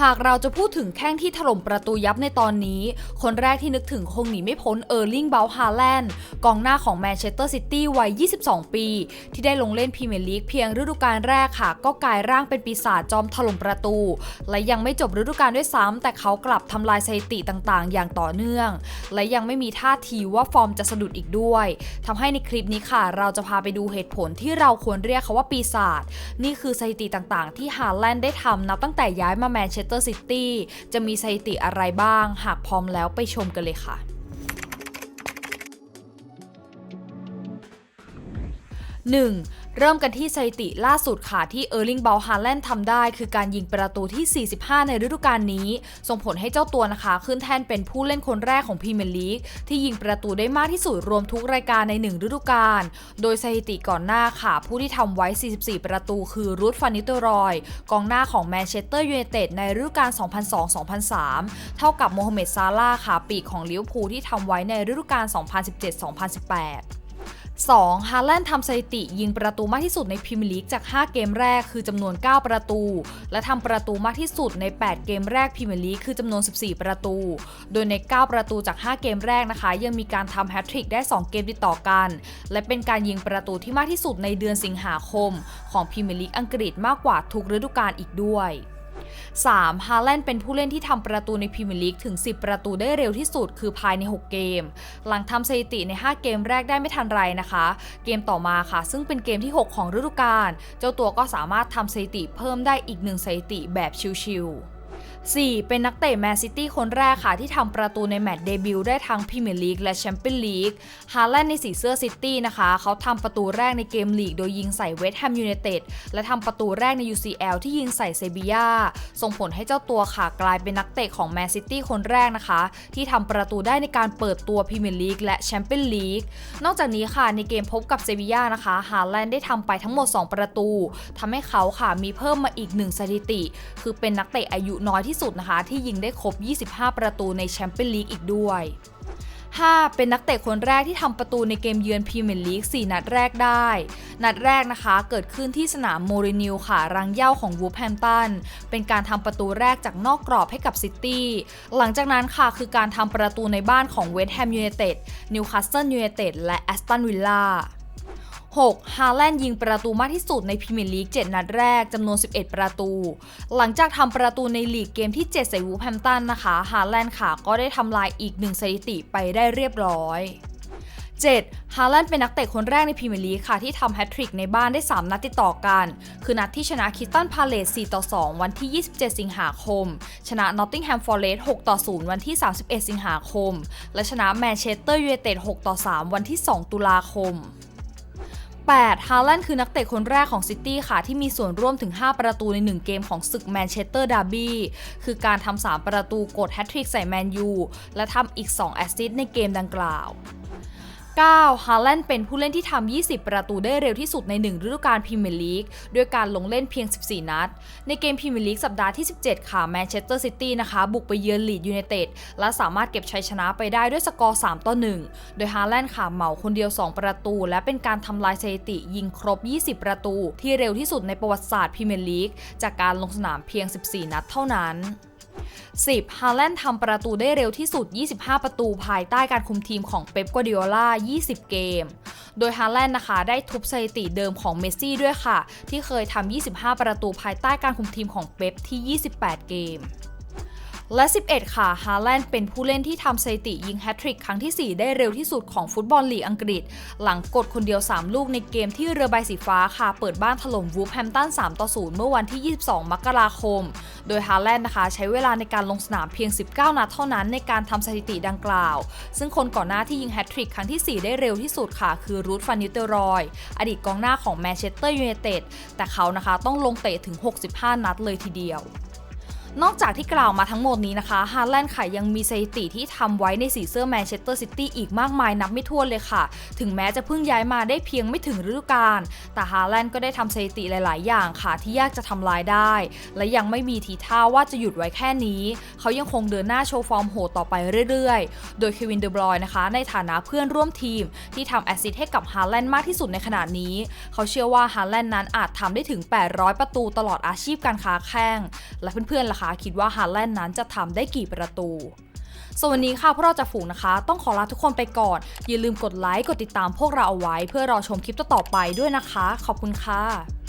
หากเราจะพูดถึงแข้งที่ถล่มประตูยับในตอนนี้ คนแรกที่นึกถึงคงหนีไม่พ้นเออร์ลิงเบลฮาแลนด์กองหน้าของแมนเชสเตอร์ซิตี้วัย 22 ปี ที่ได้ลงเล่นพรีเมียร์ลีกเพียงฤดูกาลแรกค่ะ ก็กลายร่างเป็นปีศาจจอมถล่มประตู และยังไม่จบฤดูกาลด้วยซ้ำแต่เขากลับทำลายสถิติต่างๆ อย่างต่อเนื่อง และยังไม่มีท่าทีว่าฟอร์มจะสะดุดอีกด้วยทำให้ในคลิปนี้ค่ะ เราจะพาไปดูเหตุผลที่เราควรเรียกเขาว่าปีศาจนี่คือสถิติต่างๆ ที่ฮาแลนด์ได้ทำนับตั้งแต่ย้ายมาแมนเชสเตอร์ซิตี้จะมีสถิติอะไรบ้าง หากพร้อมแล้วไปชมกันเลยค่ะ 1. เริ่มกันที่สถิติล่าสุดค่ะที่เออร์ลิงเบลฮาแลนด์ทำได้ คือการยิงประตูที่ 45 ในฤดูกาลนี้ ส่งผลให้เจ้าตัวนะคะ ขึ้นแท่นเป็นผู้เล่นคนแรกของพรีเมียร์ลีกที่ยิงประตูได้มากที่สุดรวมทุกรายการใน 1 ฤดูกาล โดยสถิติก่อนหน้าค่ะ ผู้ที่ทำไว้ 44 ประตูคือรูธฟานิตอร์รอย กองหน้าของแมนเชสเตอร์ยูไนเต็ดในฤดูกาล 2002-2003 เท่ากับโมฮัมเหม็ดซาลาห์ค่ะปีกของลิเวอร์พูลที่ทำไว้ในฤดูกาล 2017-2018 2. ฮาแลนด์ทำสถิติยิงประตูมากที่สุดในพรีเมียร์ลีกจาก 5 เกมแรกคือจำนวน 9 ประตู และทำประตูมากที่สุดใน 8 เกมแรกพรีเมียร์ลีกคือจำนวน 14 ประตู โดยใน 9 ประตูจาก 5 เกมแรกนะคะ ยังมีการทำแฮตทริกได้ 2 เกมติดต่อกัน และเป็นการยิงประตูที่มากที่สุดในเดือนสิงหาคม ของพรีเมียร์ลีกอังกฤษมากกว่าทุกฤดูกาลอีกด้วย 3. ฮาแลนด์เป็นผู้เล่นที่ทำประตูในพรีเมียร์ลีกถึง 10 ประตูได้เร็วที่สุดคือภายใน 6 เกม หลังทำสถิติใน 5 เกมแรกได้ไม่ทันไรนะคะ เกมต่อมาค่ะ ซึ่งเป็นเกมที่ 6 ของฤดูกาลเจ้าตัวก็สามารถทำสถิติเพิ่มได้อีกหนึ่งสถิติแบบชิวๆ 4. เป็นนักเตะแมนซิตี้คนแรกค่ะที่ทำประตูในแมตช์เดบิวต์ได้ทั้งพรีเมียร์ลีกและแชมเปี้ยนลีกฮาแลนด์ในสีเสื้อซิตี้นะคะ เขาทำประตูแรกในเกมลีกโดยยิงใส่เวสต์แฮมยูไนเต็ดและทำประตูแรกใน UCL ที่ยิงใส่เซบียาส่งผลให้เจ้าตัวค่ะกลายเป็นนักเตะของแมนซิตี้คนแรกนะคะ ที่ทำประตูได้ในการเปิดตัวพรีเมียร์ลีกและแชมเปี้ยนลีกนอกจากนี้ค่ะในเกมพบกับเซบียานะคะฮาแลนด์ได้ทำไปทั้งหมด 2 ประตูทำให้เขาค่ะมีเพิ่มมาอีกหนึ่งสถิติ คือเป็นนักเตะอายุน้อยที่ที่สุดนะคะ ที่ยิงได้ครบ 25 ประตูในแชมเปี้ยนลีกอีกด้วย 5. เป็นนักเตะคนแรกที่ทำประตูในเกมเยือนพรีเมียร์ลีก 4 นัดแรกได้ นัดแรกนะคะเกิดขึ้นที่สนามโมรินิวค่ะ รังเย่าของวูฟแฮมตัน เป็นการทำประตูแรกจากนอกกรอบให้กับซิตี้ หลังจากนั้นค่ะคือการทำประตูในบ้านของเวสต์แฮมยูไนเต็ด นิวคาสเซิลยูไนเต็ด และแอสตันวิลล่า 6. ฮาแลนด์ยิงประตูมากที่สุดในพรีเมียร์ลีก 7 นัดแรกจำนวน 11 ประตู หลังจากทำประตูในลีกเกมที่ 7 ใส่วูแฮมตันนะคะ ฮาแลนด์ค่ะก็ได้ทำลายอีกหนึ่งสถิติไปได้เรียบร้อย 7. ฮาแลนด์เป็นนักเตะคนแรกในพรีเมียร์ลีกค่ะ ที่ทำแฮตทริกในบ้านได้ 3 นัดติดต่อกัน คือนัดที่ชนะคิสตันพาเลส4ต่อ 2 วันที่ 27 สิงหาคม ชนะนอตติงแฮมฟอร์เรสต์6ต่อ 0 วันที่ 31 สิงหาคม และชนะแมนเชสเตอร์ยูไนเต็ด6ต่อ 3 วันที่ 2 ตุลาคม 8. ฮาแลนด์คือนักเตะคนแรกของซิตี้ค่ะ ที่มีส่วนร่วมถึง 5 ประตูใน 1 เกมของศึกแมนเชสเตอร์ดาร์บี้คือการทำ3ประตูกดแฮตทริกใส่แมนยูและทำอีก 2 แอสซิสต์ในเกมดังกล่าว 9. ฮาแลนด์เป็นผู้เล่นที่ทำ 20 ประตูได้เร็วที่สุดใน 1 ฤดูกาลพรีเมียร์ลีกด้วยการลงเล่นเพียง 14 นัด ในเกมพรีเมียร์ลีกสัปดาห์ที่ 17 ค่ะแมนเชสเตอร์ซิตี้นะคะ บุกไปเยือนลีดยูไนเต็ดและสามารถเก็บชัยชนะไปได้ด้วยสกอร์ 3 ต่อ 1 โดยฮาแลนด์ค่ะเหมาคนเดียว 2 ประตู และเป็นการทำลายสถิติยิงครบ 20 ประตู ที่เร็วที่สุดในประวัติศาสตร์พรีเมียร์ลีกจากการลงสนามเพียง 14 นัดเท่านั้น 10. ฮาแลนด์ทำประตูได้เร็วที่สุด 25 ประตูภายใต้การคุมทีมของเป๊ปกัวดิโอลา 20 เกม โดยฮาแลนด์นะคะได้ทุบสถิติเดิมของเมสซี่ด้วยค่ะ ที่เคยทำ 25 ประตูภายใต้การคุมทีมของเป๊ปที่ 28 เกม และ 11 ค่ะ ฮาแลนด์เป็นผู้เล่นที่ทำสถิติยิงแฮตทริกครั้งที่ 4 ได้เร็วที่สุดของฟุตบอลลีกอังกฤษ หลังกดคนเดียว 3 ลูกในเกมที่เรือใบสีฟ้าค่ะ เปิดบ้านถล่มวูฟแฮมตัน 3 ต่อ 0 เมื่อวันที่ 22 มกราคม โดยฮาแลนด์นะคะ ใช้เวลาในการลงสนามเพียง 19 นัดเท่านั้นในการทำสถิติดังกล่าว ซึ่งคนก่อนหน้าที่ยิงแฮตทริกครั้งที่ 4 ได้เร็วที่สุดค่ะ คือรูธฟานิเตอร์รอย อดีตกองหน้าของแมนเชสเตอร์ยูไนเต็ดแต่เขานะคะต้องลงเตะถึง 65 นัดเลยทีเดียว นอกจากที่กล่าวมาทั้งหมดนี้นะคะฮาแลนด์ค่ะยังมีสถิติที่ทำไว้ในสีเสื้อแมนเชสเตอร์ซิตี้อีกมากมายนับไม่ถ้วนเลยค่ะ ถึงแม้จะเพิ่งย้ายมาได้เพียงไม่ถึงฤดูกาลแต่ฮาแลนด์ก็ได้ทำสถิติหลาย ๆ อย่างค่ะที่ยากจะทำลายได้ และยังไม่มีทีท่าว่าจะหยุดไว้แค่นี้ เขายังคงเดินหน้าโชว์ฟอร์มโหดต่อไปเรื่อย ๆ โดยเควินเดอบรอยนะคะในฐานะเพื่อนร่วมทีม ที่ทำแอซิสต์ให้กับฮาแลนด์มากที่สุดในขณะนี้ เขาเชื่อว่าฮาแลนด์นั้นอาจทำได้ถึง 800 ประตูตลอดอาชีพการค้าแข่งและเพื่อนๆล่ะคะคิดว่าฮาแลนด์นั้นจะทำได้กี่ประตูส่วนวันนี้ค่ะพวกเราจะฝูงนะคะ ต้องขอลาทุกคนไปก่อน อย่าลืมกดไลค์ กดติดตามพวกเราเอาไว้ เพื่อรอชมคลิปต่อๆไปด้วยนะคะ ขอบคุณค่ะ